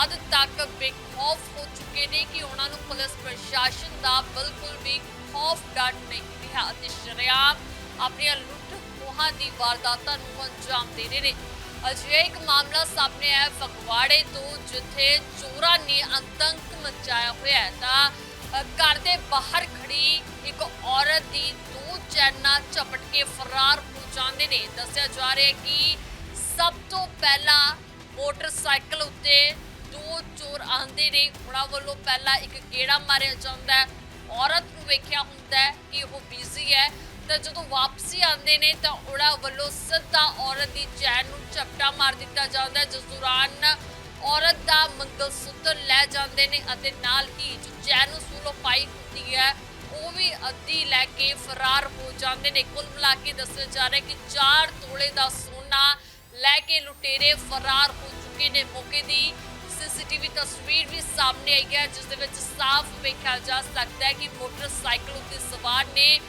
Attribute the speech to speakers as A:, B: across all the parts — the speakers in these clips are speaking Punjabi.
A: ਹੱਦ ਤੱਕ ਬੇਖੌਫ ਹੋ ਚੁੱਕੇ ਨੇ ਕਿ ਉਹਨਾਂ ਨੂੰ ਪੁਲਿਸ ਪ੍ਰਸ਼ਾਸਨ ਦਾ ਬਿਲਕੁਲ ਵੀ ਖੌਫ ਡਰ ਨਹੀਂ ਰਿਹਾ ਅਤੇ ਸ਼ਰੇਆਮ ਆਪਣੀਆਂ ਲੁੱਟ ਖੋਹਾਂ ਦੀ ਵਾਰਦਾਤਾਂ ਨੂੰ ਅੰਜਾਮ ਦੇ ਰਹੇ ਨੇ। ਅਜਿਹਾ ਇੱਕ ਮਾਮਲਾ ਸਾਹਮਣੇ ਆਇਆ ਫਗਵਾੜੇ ਤੋਂ, ਜਿੱਥੇ ਚੋਰਾਂ ਨੇ ਆਤੰਕ ਮਚਾਇਆ ਹੋਇਆ ਹੈ। ਤਾਂ ਘਰ ਦੇ ਬਾਹਰ ਖੜੀ ਇੱਕ ਔਰਤ ਦੀ ਦੋ ਚੈਨਾਂ ਝਪਟ ਕੇ ਫਰਾਰ ਹੋ ਜਾਂਦੇ ਨੇ। ਦੱਸਿਆ ਜਾ ਰਿਹਾ ਹੈ ਕਿ ਸਭ ਤੋਂ ਪਹਿਲਾਂ ਮੋਟਰਸਾਈਕਲ ਉੱਤੇ ਦੋ ਚੋਰ ਆਉਂਦੇ ਨੇ, ਉਹਨਾਂ ਵੱਲੋਂ ਪਹਿਲਾਂ ਇੱਕ ਗੇੜਾ ਮਾਰਿਆ ਜਾਂਦਾ ਹੈ। ਔਰਤ ਨੂੰ ਵੇਖਿਆ ਹੁੰਦਾ ਹੈ ਕਿ ਉਹ ਬਿਜ਼ੀ ਹੈ। ਤਾਂ ਜਦੋਂ ਵਾਪਸੀ ਆਉਂਦੇ ਨੇ, ਤਾਂ ਉਹਨਾਂ ਵੱਲੋਂ ਸਿੱਧਾ ਔਰਤ ਦੀ ਚੈਨ ਨੂੰ ਝਪਟਾ ਮਾਰ ਦਿੱਤਾ ਜਾਂਦਾ ਜਿਸ ਦੌਰਾਨ ਔਰਤ ਦਾ ਮੰਗਲ ਸੂਤਰ ਲੈ ਜਾਂਦੇ ਨੇ ਅਤੇ ਨਾਲ ਹੀ ਜੋ ਚੈਨ ਉਸ ਵੱਲੋਂ ਪਾਈ ਹੁੰਦੀ ਹੈ, ਉਹ ਵੀ ਅੱਧੀ ਲੈ ਕੇ ਫਰਾਰ ਹੋ ਜਾਂਦੇ ਨੇ। ਕੁੱਲ ਮਿਲਾ ਕੇ ਦੱਸਿਆ ਜਾ ਰਿਹਾ ਕਿ 4 ਤੋਲੇ ਦਾ ਸੋਨਾ ਲੈ ਕੇ ਲੁਟੇਰੇ ਫਰਾਰ ਹੋ ਚੁੱਕੇ ਨੇ ਮੌਕੇ ਦੀ। ਸੀਸੀਟੀਵੀ ਤਸਵੀਰ ਵੀ ਸਾਹਮਣੇ ਆਈ ਹੈ, ਜਿਸ ਦੇ ਵਿੱਚ ਸਾਫ਼ ਵੇਖਿਆ ਜਾ ਸਕਦਾ ਹੈ ਕਿ ਮੋਟਰਸਾਈਕਲ ਉੱਤੇ ਸਵਾਰ ਨੇ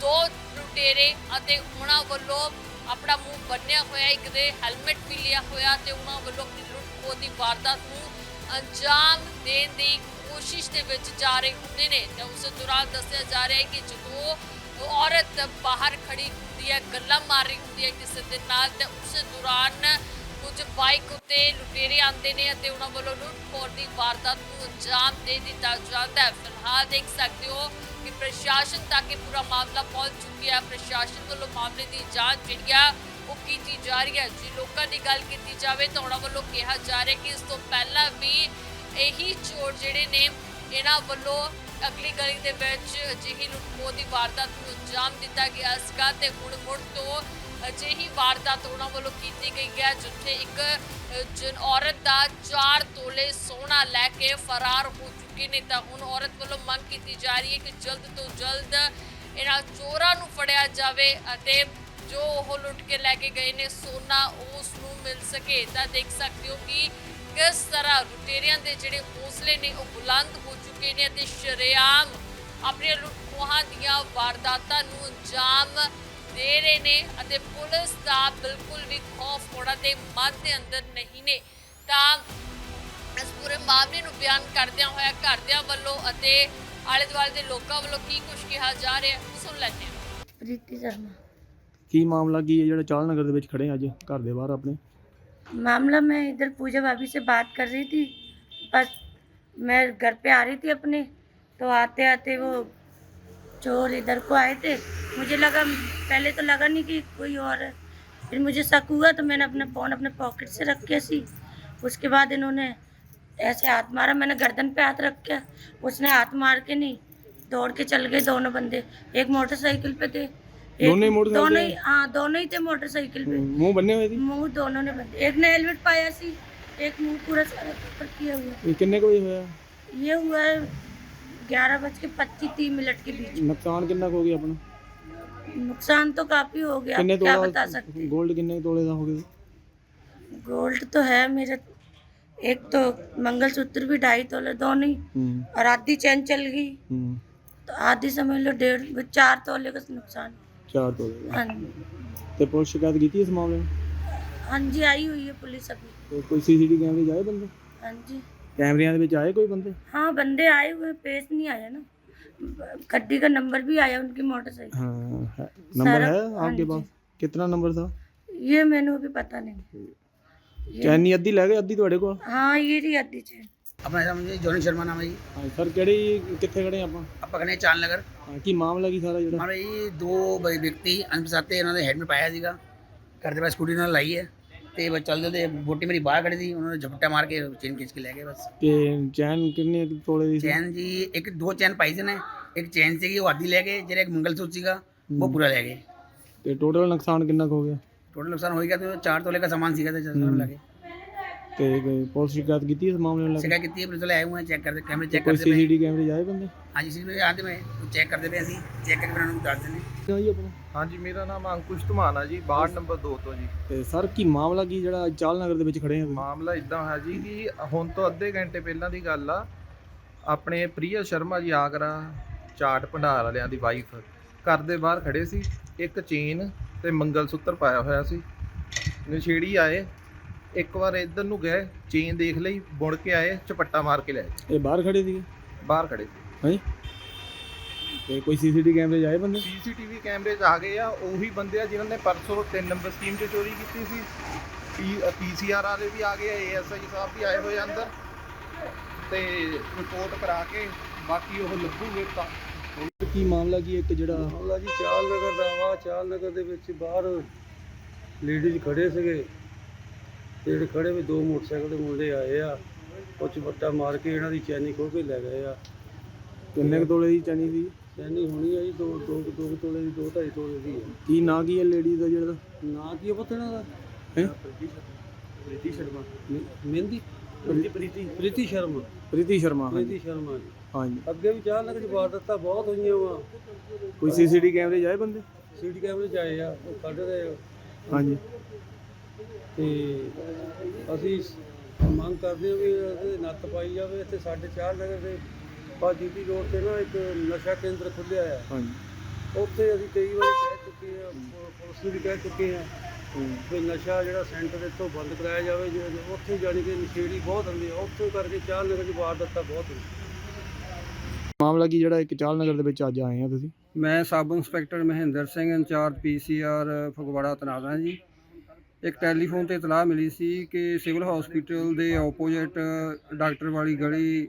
A: ਦੋ ਲੁਟੇਰੇ ਅਤੇ ਉਹਨਾਂ ਵੱਲੋਂ ਆਪਣਾ ਮੂੰਹ ਬੰਨਿਆ ਹੋਇਆ, ਇੱਕ ਦੇ ਹੈਲਮਟ ਵੀ ਲਿਆ ਹੋਇਆ ਤੇ ਉਹਨਾਂ ਵੱਲੋਂ ਆਪਣੀ ਦੀ ਵਾਰਦਾਤ ਨੂੰ ਅੰਜਾਮ ਦੇਣ ਦੀ ਕੋਸ਼ਿਸ਼ ਦੇ ਵਿੱਚ ਜਾ ਰਹੇ ਹੁੰਦੇ ਨੇ। ਤਾਂ ਉਸ ਦੌਰਾਨ ਦੱਸਿਆ ਜਾ ਰਿਹਾ ਹੈ ਕਿ ਜਦੋਂ ਔਰਤ ਬਾਹਰ ਖੜੀ ਹੁੰਦੀ ਹੈ, ਗੱਲਾਂ ਮਾਰ ਰਹੀ ਹੁੰਦੀ ਹੈ ਕਿਸੇ ਦੇ ਨਾਲ, ਤੇ ਉਸ ਦੌਰਾਨ ਕੁਝ ਬਾਈਕ ਉੱਤੇ ਲੁਟੇਰੇ ਆਉਂਦੇ ਨੇ ਅਤੇ ਉਹਨਾਂ ਵੱਲੋਂ ਲੁੱਟਖੋਰ ਦੀ ਵਾਰਦਾਤ ਨੂੰ ਅੰਜਾਮ ਦੇ ਦਿੱਤਾ ਜਾਂਦਾ ਹੈ। ਫਿਲਹਾਲ ਦੇਖ ਸਕਦੇ ਹੋ ਕਿ ਪ੍ਰਸ਼ਾਸਨ ਤੱਕ ਇਹ ਪੂਰਾ ਮਾਮਲਾ ਪਹੁੰਚ ਚੁੱਕਿਆ ਪ੍ਰਸ਼ਾਸਨ ਵੱਲੋਂ ਮਾਮਲੇ ਦੀ ਜਾਂਚ ਜਿਹੜੀ ਆ, ਉਹ ਕੀਤੀ ਜਾ ਰਹੀ ਹੈ। ਜੇ ਲੋਕਾਂ ਦੀ ਗੱਲ ਕੀਤੀ ਜਾਵੇ ਤਾਂ ਉਹਨਾਂ ਵੱਲੋਂ ਕਿਹਾ ਜਾ ਰਿਹਾ ਕਿ ਇਸ ਤੋਂ ਪਹਿਲਾਂ ਵੀ ਇਹੀ ਚੋਰ ਜਿਹੜੇ ਨੇ, ਇਹਨਾਂ ਵੱਲੋਂ ਅਗਲੀ ਗਲੀ ਦੇ ਵਿੱਚ ਅਜਿਹੀ ਲੁੱਟਖੋ ਦੀ ਵਾਰਦਾਤ ਨੂੰ ਅੰਜਾਮ ਦਿੱਤਾ ਗਿਆ ਸੀਗਾ ਤੇ ਹੁਣ ਮੁੜ ਤੋਂ ਅਜਿਹੀ ਵਾਰਦਾਤ ਉਹਨਾਂ ਵੱਲੋਂ ਕੀਤੀ ਗਈ ਹੈ, ਜਿੱਥੇ ਇੱਕ ਜਨ, ਔਰਤ ਦਾ 4 ਤੋਲੇ ਸੋਨਾ ਲੈ ਕੇ ਫਰਾਰ ਹੋ ਚੁੱਕੇ ਨੇ। ਤਾਂ ਹੁਣ ਔਰਤ ਵੱਲੋਂ ਮੰਗ ਕੀਤੀ ਜਾ ਰਹੀ ਹੈ ਕਿ ਜਲਦ ਤੋਂ ਜਲਦ ਇਹਨਾਂ ਚੋਰਾਂ ਨੂੰ ਫੜਿਆ ਜਾਵੇ ਅਤੇ ਜੋ ਉਹ ਲੁੱਟ ਕੇ ਲੈ ਕੇ ਗਏ ਨੇ, ਸੋਨਾ ਉਸ ਨੂੰ ਮਿਲ ਸਕੇ। ਤਾਂ ਦੇਖ ਸਕਦੇ ਹੋ ਕਿ ਕਿਸ ਤਰ੍ਹਾਂ ਲੁਟੇਰਿਆਂ ਦੇ ਜਿਹੜੇ ਹੌਸਲੇ ਨੇ, ਉਹ ਬੁਲੰਦ ਹੋ ਚੁੱਕੇ ਨੇ ਅਤੇ ਸ਼ਰੇਆਮ ਆਪਣੀਆਂ ਲੁੱਟ ਖੋਹਾਂ ਦੀਆਂ ਵਾਰਦਾਤਾਂ ਨੂੰ ਅੰਜਾਮ ਦੇ ਰਹੇ ਨੇ ਅਤੇ ਪੁਲਿਸ ਦਾ ਬਿਲਕੁਲ ਵੀ ਖੌਫ ਉਹਨਾਂ ਦੇ ਮਨ ਦੇ ਅੰਦਰ ਨਹੀਂ ਨੇ ਤਾਂ ਇਸ ਪੂਰੇ ਮਾਮਲੇ ਨੂੰ ਬਿਆਨ ਕਰਦਿਆਂ ਹੋਇਆ ਘਰਦਿਆਂ ਵੱਲੋਂ ਅਤੇ ਆਲੇ ਦੁਆਲੇ ਦੇ ਲੋਕਾਂ ਵੱਲੋਂ ਕੀ ਕੁਝ ਕਿਹਾ ਜਾ ਰਿਹਾ ਹੈ ਸੁਣ ਲੈਂਦੇ ਹਾਂ
B: ਪ੍ਰੀਤੀ ਸ਼ਰਮਾ
C: ਕੀ ਮਾਮਲਾ ਕੀ ਹੈ ਜਿਹੜਾ ਚਾਲ ਨਗਰ ਦੇ ਵਿੱਚ ਖੜੇ ਆ ਅੱਜ ਘਰ ਦੇ ਬਾਹਰ ਆਪਣੇ
B: मामला मैं इधर पूजा भाभी से बात कर रही थी बस मैं घर पे आ रही थी अपने तो आते आते वो चोर इधर को आए थे। मुझे लगा पहले तो लगा नहीं कि कोई और है। फिर मुझे शक हुआ तो मैंने अपना फ़ोन अपने पॉकेट से रख के सी। उसके बाद इन्होंने ऐसे हाथ मारा मैंने गर्दन पे हाथ रख के उसने हाथ मार के नहीं दौड़ के चल गए दोनों बंदे। एक मोटरसाइकिल पे थे।
C: दोनों ही
B: दोनों ही हाँ दोनों ही थे मोटरसाइकिल पे।
C: मुँह बनने हुए थे?
B: मुँह दोनों ने बने एक ने हेलमेट पाया सी एक मुँह पूरा सारा ऊपर किया हुआ।
C: कितने को हुआ?
B: ये हुआ है ग्यारह बज के पच्चीस तीन मिनट के बीच
C: नुकसान कितना हो गया अपना?
B: नुकसान तो काफ़ी हो गया क्या बता सकते
C: गोल्ड कितने तोड़े का हो गए
B: गोल्ड तो है मेरे एक तो मंगलसूत्र भी ढाई तोले दो नहीं
C: हम्म।
B: और आधी चैन चल गई।
C: हम्म।
B: तो आधी समझ लो डेढ़ चार तोले का नुकसान।
C: चार तोले।
B: हाँ तो
C: पुलिस शिकायत की थी इस मामले में?
B: हाँ जी आई हुई है पुलिस अभी।
C: तो कोई सीसीटीवी कैमरे जाए बंदे?
B: हाँ जी।
C: ਕੈਮਰਿਆਂ ਦੇ ਵਿੱਚ ਆਏ ਕੋਈ ਬੰਦੇ
B: हाँ बंदे आए हुए हैं, पेश नहीं आया ना गड्डी का नंबर भी आया उनकी मोटरसाइकिल
C: हाँ है नंबर
B: सारा-
C: है
B: हाँ
C: आपके
B: जी।
C: पास कितना नंबर था
B: ये मैंने अभी पता नहीं ये-
C: ਚੈਨੀ ਅੱਧੀ ਲੈ ਗਏ ਅੱਧੀ ਤੁਹਾਡੇ ਕੋਲ
B: हाँ ये रही अद्धी चैन
D: ਆਪਣਾ ਨਾਮ ਜੀ ਜੋਨੀ ਸ਼ਰਮਾ ਨਾਮ ਹੈ ਜੀ
C: ਹਾਂ ਸਰ ਕਿਹੜੀ ਕਿੱਥੇ ਖੜੇ ਆਪਾਂ
D: ਆਪਾਂ ਕਹਿੰਦੇ ਚਾਲ ਨਗਰ
C: ਹਾਂ, ਕੀ ਮਾਮਲਾ ਕੀ ਸਾਰਾ ਜਿਹੜਾ
D: ਮਾਰੇ ਜੀ ਦੋ ਬ- ਵਿਅਕਤੀ ਅਣਪਛਾਤੇ ਇਹਨਾਂ ਦੇ ਹੈਲਮਟ ਪਾਇਆ ਸੀਗਾ ਘਰ ਦੇ ਪਾਸ ਸਕੂਟੀ ਨਾਲ ਲਾਈ ਹੈ ਤੇ ਬਸ ਚੱਲਦੇ ਤੇ ਬੋਟੀ ਮੇਰੀ ਬਾਹਰ ਖੜੀ ਸੀ ਉਹਨਾਂ ਨੇ ਝਪਟਾ ਮਾਰ ਕੇ ਚੇਨ ਖਿੱਚ ਕੇ ਲੈ ਗਏ ਬਸ।
C: ਤੇ ਚੈਨ ਕਿੰਨੇ ਤੋਲੇ ਦੀ ਸੀ?
D: ਚੈਨ ਜੀ ਇੱਕ ਦੋ ਚੈਨ ਪਾਈ ਸੀ ਨੇ ਇੱਕ ਚੈਨ ਸੀਗੀ ਉਹ ਆਦੀ ਲੈ ਗਏ ਜਿਹੜਾ ਇੱਕ ਮੰਗਲਸੂਤਰ ਸੀਗਾ ਉਹ ਪੂਰਾ ਲੈ ਗਏ।
C: ਤੇ ਟੋਟਲ ਨੁਕਸਾਨ ਕਿੰਨਾ ਕੁ ਹੋ ਗਿਆ?
D: ਟੋਟਲ ਨੁਕਸਾਨ ਹੋ ਗਿਆ ਤੇ ਚਾਰ ਤੋਲੇ ਦਾ ਸਾमान ਸੀਗਾ ਤੇ ਚੰਦਰ ਲੱਗੇ
C: ਤੇ ਕੋਈ ਪੁਲਿਸ ਸ਼ਿਕਾਇਤ ਕੀਤੀ ਇਸ ਮਾਮਲੇ ਨੂੰ ਲੈ ਕੇ?
D: ਸਿਕਾ ਕੀਤੀ ਹੈ ਪੁਲਿਸ ਵਾਲੇ ਆਏ ਹੋਏ ਚੈੱਕ ਕਰਦੇ ਕੈਮਰੇ ਚੈੱਕ
C: ਕੋਈ
D: ਕਰਦੇ ਪਏ
C: ਸੀਸੀਟੀਵੀ ਕੈਮਰੇ ਆਏ ਬੰਦੇ?
D: ਹਾਂਜੀ ਸੀ ਮੈਂ ਆਦੇ ਮੈਂ ਚੈੱਕ ਕਰਦੇ ਪਏ ਅਸੀਂ ਚੈੱਕ ਕਰਕੇ ਉਹਨਾਂ ਨੂੰ ਦੱਸ ਦਿੰਦੇ
C: ਕਿਉਂ ਜੀ ਆਪਣਾ?
E: ਹਾਂਜੀ ਮੇਰਾ ਨਾਮ ਅੰਕੁਸ਼ ਧਮਾਨ ਆ ਜੀ ਵਾਰਡ ਨੰਬਰ 2 ਤੋਂ ਜੀ।
C: ਤੇ ਸਰ ਕੀ ਮਾਮਲਾ ਕੀ ਜਿਹੜਾ ਚਾਲ ਨਗਰ ਦੇ ਵਿੱਚ ਖੜੇ ਆ ਤੁਸੀਂ?
E: ਮਾਮਲਾ ਇਦਾਂ ਹੈ ਜੀ ਕਿ ਹੁਣ ਤੋਂ ਅੱਧੇ ਘੰਟੇ ਪਹਿਲਾਂ ਦੀ ਗੱਲ ਆ ਆਪਣੇ ਪ੍ਰਿਆ ਸ਼ਰਮਾ ਜੀ ਆਗਰਾ ਚਾਟ ਭੰਡਾਰ ਵਾਲਿਆਂ ਦੀ ਵਾਈਫ ਘਰ ਦੇ ਬਾਹਰ ਖੜੇ ਸੀ ਇੱਕ ਚੇਨ ਤੇ ਮੰਗਲ ਸੂਤਰ ਪਾਇਆ ਹੋਇਆ ਸੀ। ਨਸ਼ੇੜੀ ਆਏ ਇੱਕ ਵਾਰ ਇੱਧਰ ਨੂੰ ਗਏ ਚੇਨ ਦੇਖ ਲਈ ਮੁੜ ਕੇ ਆਏ ਝਪੱਟਾ ਮਾਰ ਕੇ ਲੈ ਗਏ।
C: ਇਹ ਬਾਹਰ ਖੜੇ ਸੀਗੇ?
E: ਬਾਹਰ ਖੜੇ
C: ਹਾਂਜੀ ਤੇ ਕੋਈ ਸੀਸੀਟੀ ਕੈਮਰੇ 'ਚ ਆਏ ਬੰਦੇ?
E: ਸੀਸੀਟੀਵੀ ਕੈਮਰੇ 'ਚ ਆ ਗਏ ਆ ਉਹੀ ਬੰਦੇ ਆ ਜਿਨ੍ਹਾਂ ਨੇ ਪਰਸੋਂ 3 ਨੰਬਰ ਸਕੀਮ 'ਚ ਚੋਰੀ ਕੀਤੀ ਸੀ। ਪੀਸੀਆਰ ਵਾਲੇ ਵੀ ਆ ਗਏ ਆ ਏਐਸਆਈ ਸਾਹਿਬ ਵੀ ਆਏ ਹੋਏ ਆ ਅੰਦਰ। ਤੇ ਰਿਪੋਰਟ ਕਰਾ ਕੇ ਬਾਕੀ ਉਹ ਲੱਭੂਗੇ ਤਾਂ।
C: ਕੀ ਮਾਮਲਾ ਕੀ ਇੱਕ ਜਿਹੜਾ
F: ਮਾਮਲਾ ਜੀ ਚਾਲ ਨਗਰ ਦਾ ਵਾ ਚਾਲ ਨਗਰ ਦੇ ਵਿੱਚ ਬਾਹਰ ਲੇਡੀਜ਼ ਖੜੇ ਸੀਗੇ। ਤੇ ਜਿਹੜੇ ਖੜੇ ਵੀ ਦੋ ਮੋਟਰਸਾਈਕਲ ਦੇ ਮੁੰਡੇ ਆਏ ਆ ਉਹ 'ਚ ਵੱਟਾ ਮਾਰ ਕੇ ਇਹਨਾਂ ਦੀ ਚੈਨੀ ਖੋਹ ਕੇ ਲੈ ਗਏ ਆ।
C: ਕਿੰਨੇ ਕੁ ਤੋਲੇ ਦੀ ਚੈਨੀ ਸੀ?
F: ਚੈਨੀ ਹੋਣੀ ਆ ਜੀ ਦੋ ਦੋ ਦੋ ਕੁ ਤੋਲੇ ਦੀ ਦੋ ਢਾਈ ਤੋਲੇ ਦੀ ਹੈ
C: ਕੀ ਨਾਂ ਕੀ ਹੈ ਲੇਡੀ ਦਾ ਜਿਹੜਾ?
F: ਨਾਂ ਕੀ ਆ ਪੁੱਤ ਇਹਨਾਂ ਦਾ?
C: ਹੈ?
F: ਪ੍ਰੀਤੀ ਸ਼ਰਮਾ। ਮਹਿੰਦੀ?
C: ਪ੍ਰੀਤੀ ਪ੍ਰੀਤੀ
F: ਪ੍ਰੀਤੀ। ਸ਼ਰਮਾ।
C: ਪ੍ਰੀਤੀ ਸ਼ਰਮਾ ਹਾਂਜੀ।
F: ਪ੍ਰੀਤੀ ਸ਼ਰਮਾ ਜੀ।
C: ਹਾਂਜੀ।
F: ਅੱਗੇ ਵੀ ਚਾਲ ਨਗਰ 'ਚ ਵਾਰਦਾਤਾਂ ਬਹੁਤ ਹੋਈਆਂ ਵਾ।
C: ਕੋਈ ਸੀਸੀਟੀ ਕੈਮਰੇ ਆਏ ਬੰਦੇ?
F: ਸੀਟੀ ਕੈਮਰੇ 'ਚ ਆਏ ਆ ਉਹ ਕੱਢ ਰਹੇ ਆ।
C: ਹਾਂਜੀ।
F: ਤੇ ਅਸੀਂ ਮੰਗ ਕਰਦੇ ਹਾਂ ਵੀ ਇਹਦੇ ਨੱਥ ਪਾਈ ਜਾਵੇ ਇੱਥੇ ਸਾਡੇ ਚਾਰ ਨਗਰ ਦੇ ਪਾਜੀਟੀ ਰੋਡ ਤੇ ਨਾ ਇੱਕ ਨਸ਼ਾ ਕੇਂਦਰ ਖੁੱਲਿਆ ਆ।
C: ਹਾਂਜੀ।
F: ਉੱਥੇ ਅਸੀਂ ਕਈ ਵਾਰੀ ਕਹਿ ਚੁੱਕੇ ਹਾਂ ਪੁ- ਪੁਲਿਸ ਨੂੰ ਵੀ ਕਹਿ ਚੁੱਕੇ ਹਾਂ ਵੀ ਨਸ਼ਾ ਜਿਹੜਾ ਸੈਂਟਰ ਇੱਥੋਂ ਬੰਦ ਕਰਾਇਆ ਜਾਵੇ ਜੋ ਉੱਥੇ ਜਾਣੀ ਕਿ ਨਸ਼ੇੜੀ ਬਹੁਤ ਹੁੰਦੀ ਆ ਉੱਥੇ ਕਰਕੇ ਚਾਰ ਨਗਰ ਦੀ ਵਾਰਦਾਤਾਂ ਬਹੁਤ ਹੁੰਦੀ
C: ਮਾਮਲਾ ਕੀ ਜਿਹੜਾ ਇੱਕ ਚਾਲ ਨਗਰ ਦੇ ਵਿੱਚ ਅੱਜ ਆਏ ਆ ਤੁਸੀਂ?
F: ਮੈਂ sub inspector Mahinder Singh incharge PCR Phagwara ਤੈਨਾਤ ਹਾਂ ਜੀ। ਇੱਕ ਟੈਲੀਫੋਨ ਤੇ ਇਤਲਾਹ ਮਿਲੀ ਸੀ ਕਿ ਸਿਵਲ ਹਸਪੀਟਲ ਦੇ ਆਪੋਜ਼ਿਟ ਡਾਕਟਰ ਵਾਲੀ ਗਲੀ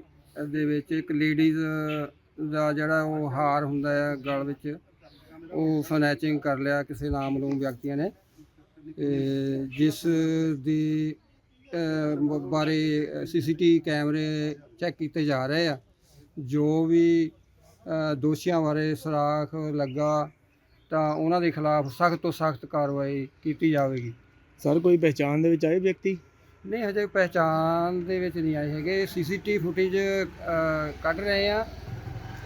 F: ਦੇ ਵਿੱਚ ਇੱਕ ਲੇਡੀਜ਼ ਦਾ ਜਿਹੜਾ ਉਹ ਹਾਰ ਹੁੰਦਾ ਹੈ ਗਲ ਵਿੱਚ, ਉਹ ਸਨੈਚਿੰਗ ਕਰ ਲਿਆ ਕਿਸੇ ਨਾਮਲੂਮ ਵਿਅਕਤੀਆਂ ਨੇ। ਤੇ ਜਿਸ ਦੀ ਬ- ਬਾਰੇ ਸੀਸੀਟੀ ਕੈਮਰੇ ਚੈੱਕ ਕੀਤੇ ਜਾ ਰਹੇ ਆ, ਜੋ ਵੀ ਦੋਸ਼ੀਆਂ ਬਾਰੇ ਸਰਾਖ ਲੱਗਾ ਤਾਂ ਉਹਨਾਂ ਦੇ ਖਿਲਾਫ ਸਖਤ ਤੋਂ ਸਖਤ ਕਾਰਵਾਈ ਕੀਤੀ ਜਾਵੇਗੀ।
C: ਸਰ, ਕੋਈ ਪਹਿਚਾਣ ਦੇ ਵਿੱਚ ਆਏ ਵਿਅਕਤੀ?
F: ਨਹੀਂ, ਹਜੇ ਪਹਿਚਾਣ ਦੇ ਵਿੱਚ ਨਹੀਂ ਆਏ ਹੈਗੇ। ਸੀਸੀਟੀ ਫੁਟੇਜ ਕੱਢ ਰਹੇ ਆ।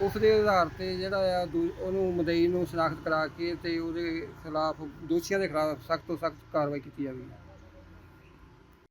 F: ਉਸ ਦੇ ਆਧਾਰ ਤੇ ਜਿਹੜਾ ਆ, ਦੂ- ਉਹਨੂੰ ਮਦਈ ਨੂੰ ਸ਼ਨਾਖਤ ਕਰਾ ਕੇ ਤੇ ਉਹਦੇ ਖਿਲਾਫ ਦੋਸ਼ੀਆਂ ਦੇ ਖਿਲਾਫ ਸਖਤ ਤੋਂ ਸਖਤ ਕਾਰਵਾਈ ਕੀਤੀ ਜਾਵੇਗੀ।